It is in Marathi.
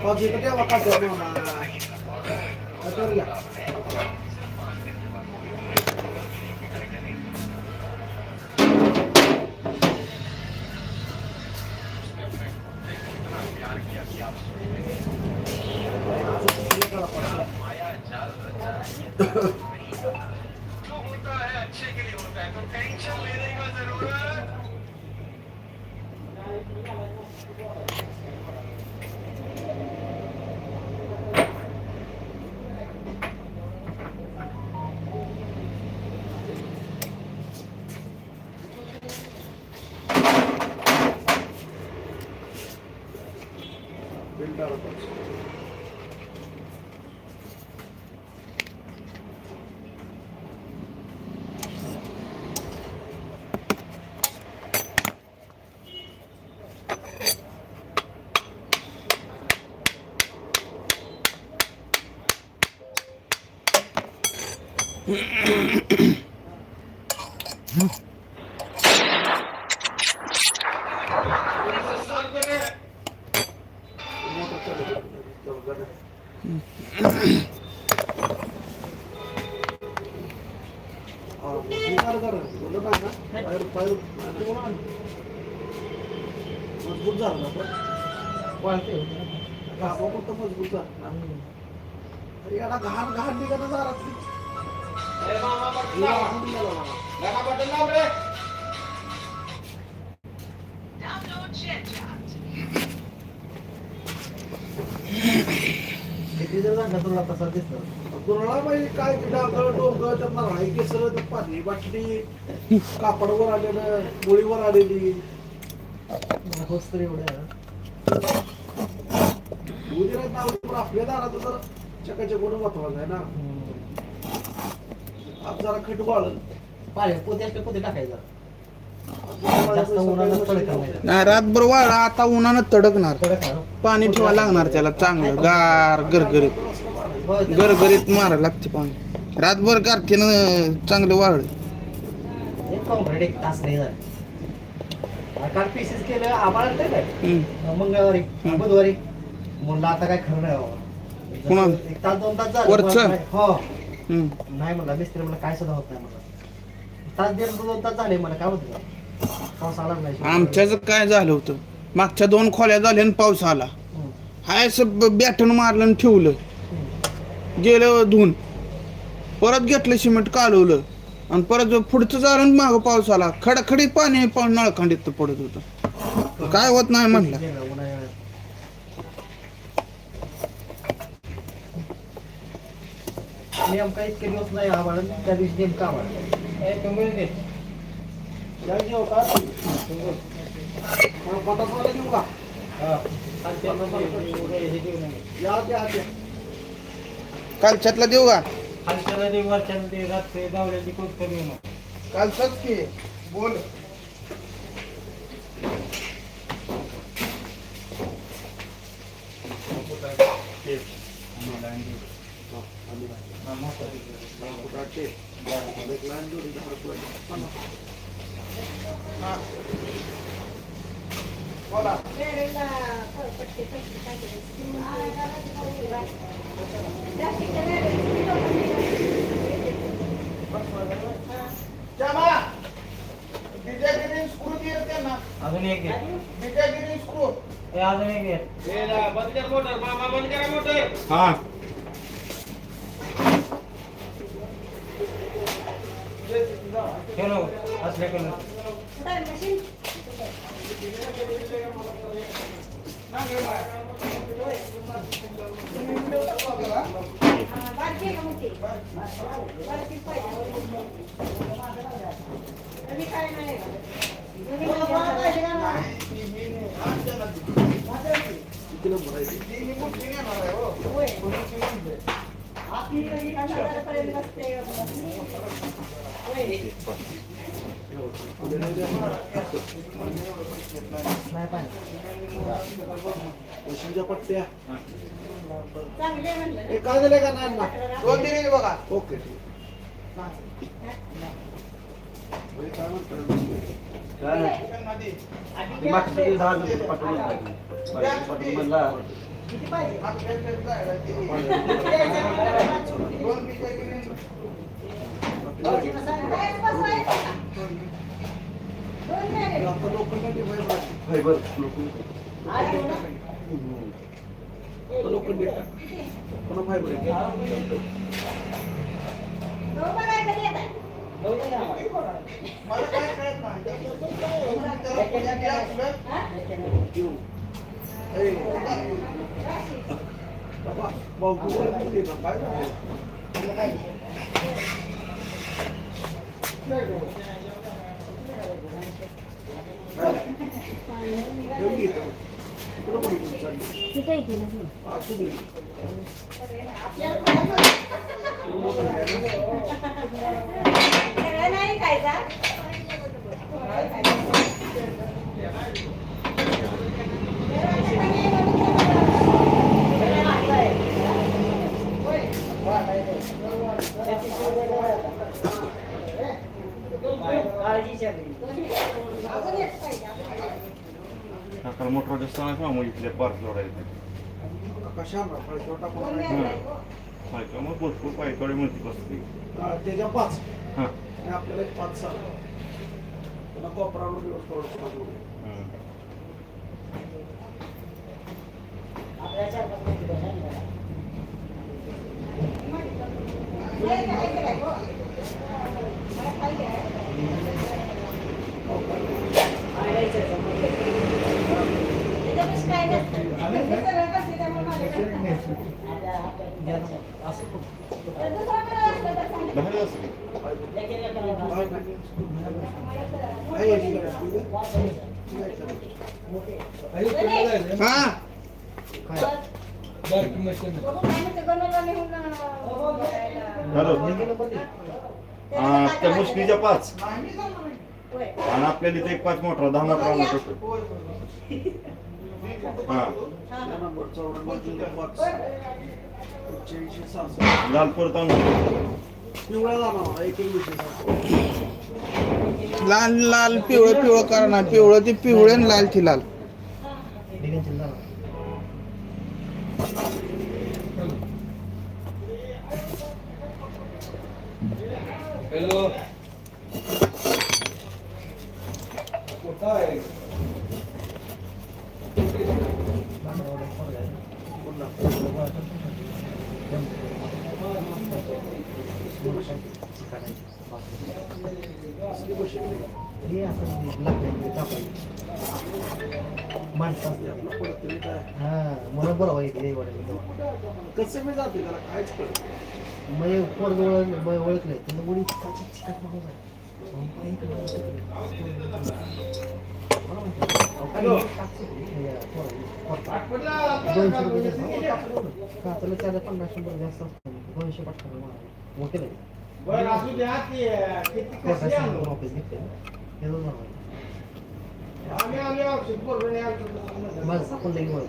Pag ikot yung kapag mo na Katorya. Ha ha. Filter होतं. मोटर चालू आहे. चौघांना. हा, हे करा जरा. बोलू नका. बाहेर- बाहेर- बाहेर बोला ना. मजबूत झाला ना पण. गाभा फक्त मजबूत याला घाण घाण निघालं कुणाला माहिती काय ते डोंगर त्यांना राही केसर ते पाणी बाटली कापडवर आलेलं गोळीवर आलेली होस तर एवढ्या उद्या पण आपल्या दारात तर चकाच्या गुण आहे ना जरा खट पोते टाकायचं. नाही. रातभर वाळा आता उन्हानं तडकणार. ना? पाणी ठेवा लागणार त्याला चांगलं. गार गरगरीत. हो, गरगरीत मारा लागते पाणी. रातभर गारठीनं चांगलं वाळ काल पीसेस केलं आम्हाला काय? मंगळवारी बुधवारी. म्हणलं आता काय खरं नाही बाबा. कुणाला? एक तास दोन तास झालं. वरचं? मला काय- हो. नाही म्हणलं मिस्त्री मला काय सुद्धा होत नाही म्हणलं. तास दीड दोन तास झाले मला काय होत पाऊस आला नाही. आमच्याच काय झालं होतं? मागच्या दोन खोल्या झाल्या आणि पाऊस आला. हाय असं बॅटन मारलं आणि ठेवलं. गेलं धुवून. परत घेतलं सिमेंट कालवलं. आणि परत पुढचं झालं आणि मागं पाऊस आला. खडखडीत पाणी नळखंडीत पडत होतं. काय होत नाही म्हणलं गेलं उन्हाळ्यात. नेमका इतके दिवस नाही आम्हाला त्या दिवशी नेमका आम्हाला या जेव का? मला बटाटावाला देऊ का? कालच्यातला देऊ का? वर्षामध्ये रात्री दावल्याची कोण कमी होणार कालचाच की. बोल. फुटाचे एक त्यांना अजून एक घे डिजागिरी स्क्रू हे अजून एक घे हा ठेव ना असल्या काय नाही नंबर आहे ते? पैशांच्या पट्ट्या हे काय झालं का नाही ना दोन दिलेली बघा ओके. ती मागच्या दहा दिवस पाठवून पाठवून म्हणला, किती पाहिजे? दोन येताय? मला काय कळत नाही. त्याला पुण्या गेला असलं, हा? घेऊन. ए, बाबा, भाऊ, तू बोल किती ना, काय झालं? घेऊन घे इथं. इकडं पण घेऊन चालली. हा, तू घे. सगळं नाही खायचा अजून एक पाहिजे आता मोटर दिसताना किंवा मग इथले पार्क जोडायचे कशाला फळक्यावर टाकून दोन आणायचं. द्यायला पाहिजे मग भरपूर पायतोडे मिळते बसते हा, त्याच्या पाच हां आणि आपल्याला एक पाच सहा पुन्हा कोपरावर दिवस पडतो नाही खायचं काय गो? मला खायचं आहे. त्याच्यापाशी काय नसतं. ते सगळं कसं त्यामुळे माझ्याकडे नाही. असं खूप. तर दुसरं काय असलं तर सांग. बाहेर असते हा बघू काय म्हणते, गणोला नेऊन, अं, बघायला. झालं गेलं पण ते. आ, त्या मुश्किलीच्या पाच. आणि आपल्याला इथे एक पाच मोटर दहा मोठा लाल लाल पिवळं पिवळं करणार पिवळं ते पिवळं आणि लाल ती लाल. हॅलो हे असं लागलं कापायचं. माणसं हां मला बरं व्हायचं हे कसं मी जाते त्याला काहीच कळत मग हे ओळख- ओळखलंय तुला मग Mas, quando é que vai?